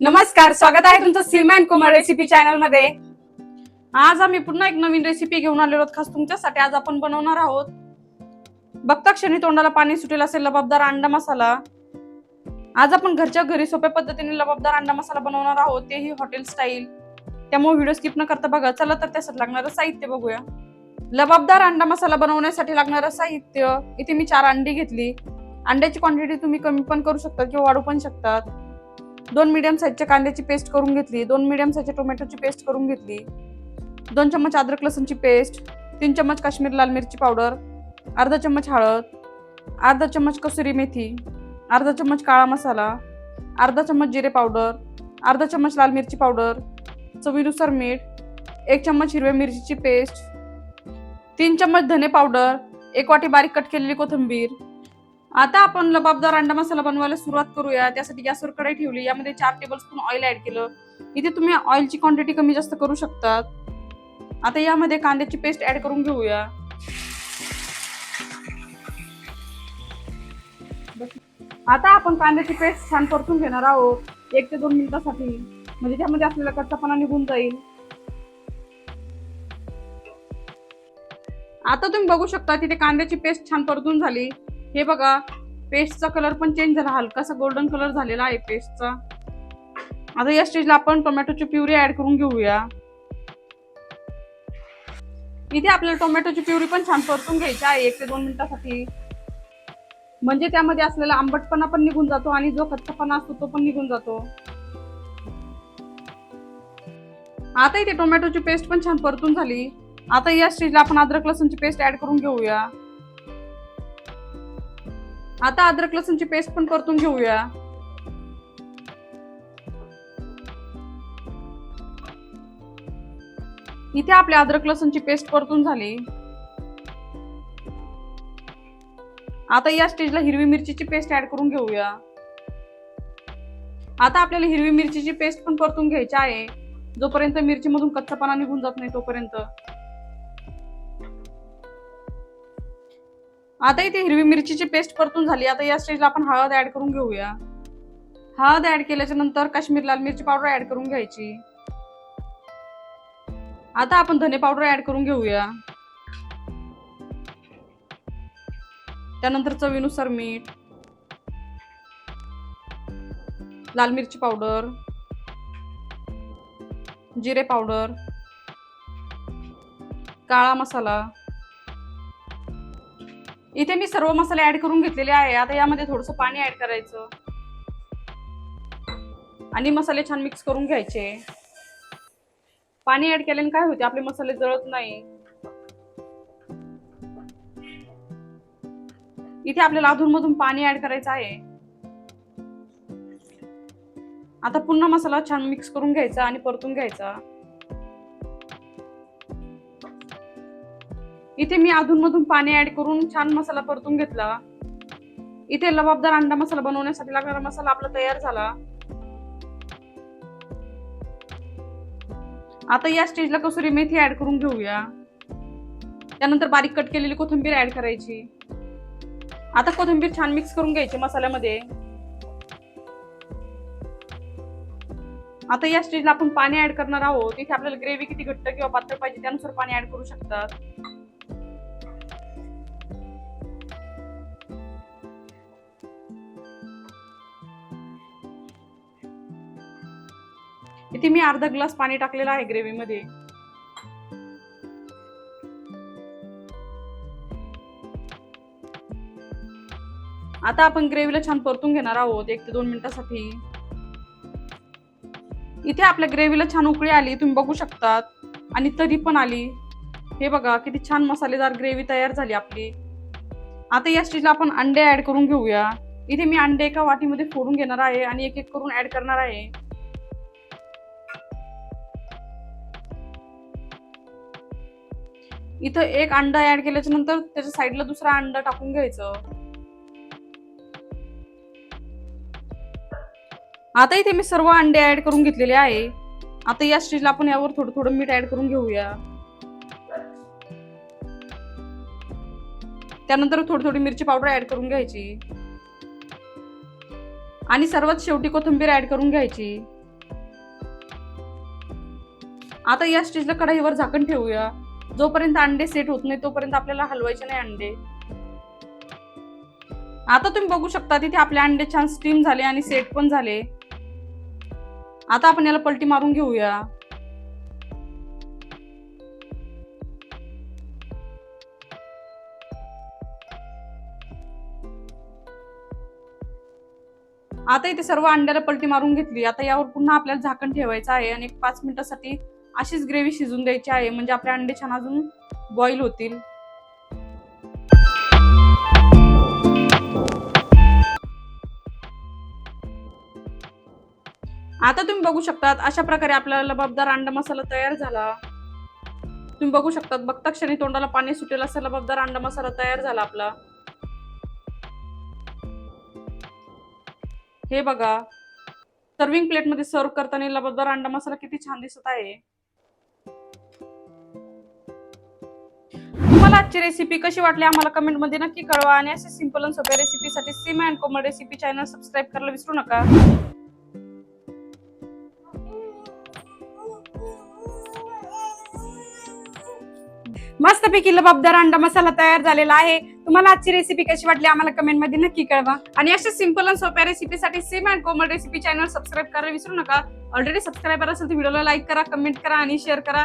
नमस्कार स्वागत आहे तुमचं सिमॅन कुमार रेसिपी चॅनलमध्ये. आज आम्ही पुन्हा एक नवीन रेसिपी घेऊन आलेलो आहोत खास तुमच्यासाठी. आज आपण बनवणार आहोत बघता क्षणी तोंडाला पाणी सुटेल असेल लबाबदार अंडा मसाला. आज आपण घरच्या घरी सोप्या पद्धतीने लबाबदार अंडा मसाला बनवणार आहोत तेही हॉटेल स्टाईल त्यामुळे व्हिडिओ स्किप न करता बघा चला तर त्यासाठी लागणारं साहित्य बघूया. लबाबदार अंडा मसाला बनवण्यासाठी लागणारं साहित्य इथे मी चार अंडी घेतली. अंड्याची क्वांटिटी तुम्ही कमी पण करू शकता किंवा वाढू पण शकतात. दोन मीडियम साईजच्या कांद्याची पेस्ट करून घेतली दोन मीडियम साईजच्या टोमॅटोची पेस्ट करून घेतली दोन चम्मच अद्रक लसूणची पेस्ट तीन चम्मच काश्मीर लाल मिरची पावडर अर्धा चम्मच हळद अर्धा चम्मच कसुरी मेथी अर्धा चम्मच काळा मसाला अर्धा चम्मच जिरे पावडर अर्धा चम्मच लाल मिरची पावडर चवीनुसार मीठ एक चम्मच हिरव्या मिरचीची पेस्ट तीन चम्मच धने पावडर एक वाटी बारीक कट केलेली कोथिंबीर आता आपण लबाबदार अंडा मसाला बनवायला सुरुवात करूया. त्यासाठी गॅसवर कढई ठेवली. यामध्ये चार टेबल स्पून ऑइल ऍड केलं. इथे तुम्ही ऑइलची क्वांटिटी कमी जास्त करू शकतात. आता यामध्ये कांद्याची पेस्ट ऍड करून घेऊया. आता आपण कांद्याची पेस्ट छान परतून घेणार आहोत. एक ते दोन मिनिटासाठी. म्हणजे त्यामध्ये आपल्याला कच्चापणा निघून जाईल. आता तुम्ही बघू शकता तिथे कांद्याची पेस्ट छान परतून झाली. हे बघा पेस्टचा कलर पण चेंज झाला. हलकासा गोल्डन कलर झालेला आहे पेस्टचा आता या स्टेजला आपण टोमॅटोची प्युरी ऍड करून घेऊया. इथे आपल्याला टोमॅटोची प्युरी पण छान परतून घ्यायची आहे एक ते दोन मिनिटासाठी. म्हणजे त्यामध्ये असलेला आंबटपणा पण निघून जातो आणि जो कच्चापणा असतो तो पण निघून जातो. आता इथे टोमॅटोची पेस्ट पण छान परतून झाली. आता या स्टेजला आपण अद्रक लसूणची पेस्ट ऍड करून घेऊया. आता अद्रक लसूणची पेस्ट पण परतून घेऊया. इथे आपल्या अद्रक लसूणची पेस्ट परतून झाली. आता या स्टेजला हिरवी मिरचीची पेस्ट ऍड करून घेऊया. आता आपल्याला हिरवी मिरचीची पेस्ट पण परतून घ्यायची आहे. जोपर्यंत मिरचीमधून कच्चापणा निघून जात नाही तोपर्यंत. आता इथे हिरवी मिरचीची पेस्ट परतून झाली. आता या स्टेजला आपण हळद ऍड करून घेऊया. हळद ऍड केल्याच्यानंतर काश्मीर लाल मिरची पावडर ऍड करून घ्यायची. आता आपण धने पावडर ऍड करून घेऊया. त्यानंतर चवीनुसार मीठ. लाल मिरची पावडर जिरे पावडर काळा मसाला. इथे मी सर्व मसाले ऍड करून घेतलेले आहे. आता यामध्ये थोडस पाणी ऍड करायचं. आणि मसाले छान मिक्स करून घ्यायचे. पाणी ऍड केल्याने काय होते? आपले मसाले जळत नाही. इथे आपल्याला अधून मधून पाणी ऍड करायचं आहे. आता पुन्हा मसाला छान मिक्स करून घ्यायचा आणि परतून घ्यायचा. इथे मी अधूनमधून पाणी ऍड करून छान मसाला परतून घेतला. इथे लबाबदार अंडा मसाला बनवण्यासाठी लागणारा मसाला आपला तयार झाला. आता या स्टेजला कसुरी मेथी ऍड करून घेऊया. त्यानंतर बारीक कट केलेली कोथिंबीर ऍड करायची. आता कोथिंबीर छान मिक्स करून घ्यायची मसाल्यामध्ये. आता या स्टेजला आपण पाणी ऍड करणार आहोत. इथे आपल्याला ग्रेव्ही किती घट्ट किंवा पातळ पाहिजे त्यानुसार पाणी ऍड करू शकतात. इथे मी अर्धा ग्लास पाणी टाकलेलं आहे ग्रेव्ही मध्ये आता आपण ग्रेव्हीला छान परतून घेणार आहोत एक ते दोन मिनिटासाठी. इथे आपल्या ग्रेव्हीला छान उकळी आली तुम्ही बघू शकतात. आणि तरी पण आली. हे बघा किती छान मसालेदार ग्रेव्ही तयार झाली आपली. आता या स्टेजला आपण अंडे ऍड करून घेऊया. इथे मी अंडे एका वाटीमध्ये फोडून घेणार आहे आणि एक एक करून ऍड करणार आहे. इथं एक अंडा ऍड केल्याच्यानंतर त्याच्या साईडला दुसरा अंडा टाकून घ्यायचं. आता इथे मी सर्व अंडे ऍड करून घेतलेले आहे. आता या स्टेजला आपण यावर थोडं थोडं मीठ ऍड करून घेऊया. त्यानंतर थोडी थोडी मिरची पावडर ऍड करून घ्यायची. आणि सर्वात शेवटी कोथिंबीर ऍड करून घ्यायची. आता या स्टेजला कढाईवर झाकण ठेवूया. जोपर्यंत अंडे सेट होत नाही तोपर्यंत आपल्याला हलवायचे नाही अंडे. आता तुम्ही बघू शकता तिथे आपले अंडे छान स्टीम झाले आणि सेट पण झाले. आता आपण याला पलटी मारून घेऊया. आता इथे सर्व अंड्याला पलटी मारून घेतली. आता यावर पुन्हा आपल्याला झाकण ठेवायचं आहे आणि एक पाच मिनिटासाठी अशीच ग्रेव्ही शिजून द्यायची आहे. म्हणजे आपले अंडे छान अजून बॉईल होतील. आता तुम्ही बघू शकतात अशा प्रकारे आपला लबाबदार अंडा मसाला तयार झाला. तुम्ही बघू शकतात बघता क्षणी तोंडाला पाणी सुटेल असा लबाबदार अंडा मसाला तयार झाला आपला. हे बघा. सर्विंग प्लेटमध्ये सर्व करताना लबाबदार अंडा मसाला किती छान दिसत आहे. तुम्हाला आजची रेसिपी कशी वाटली आम्हाला कमेंटमध्ये नक्की कळवा आणि असे सिंपल आणि सोप्या रेसिपीसाठी Seema and Komal recipe channel subscribe करायला विसरू नका. मस्तपैकी लबाबदार अंडा मसाला तयार झालेला आहे. तुम्हाला आजची रेसिपी कशी वाटली आम्हाला कमेंटमध्ये नक्की कळवा. आणि अशा सिंपल आणि सोप्या रेसिपीसाठी same and Komal recipe channel subscribe करायला विसरू नका. ऑलरेडी सबस्क्राईबर असेल तर व्हिडिओला लाईक करा कमेंट करा आणि शेअर करा.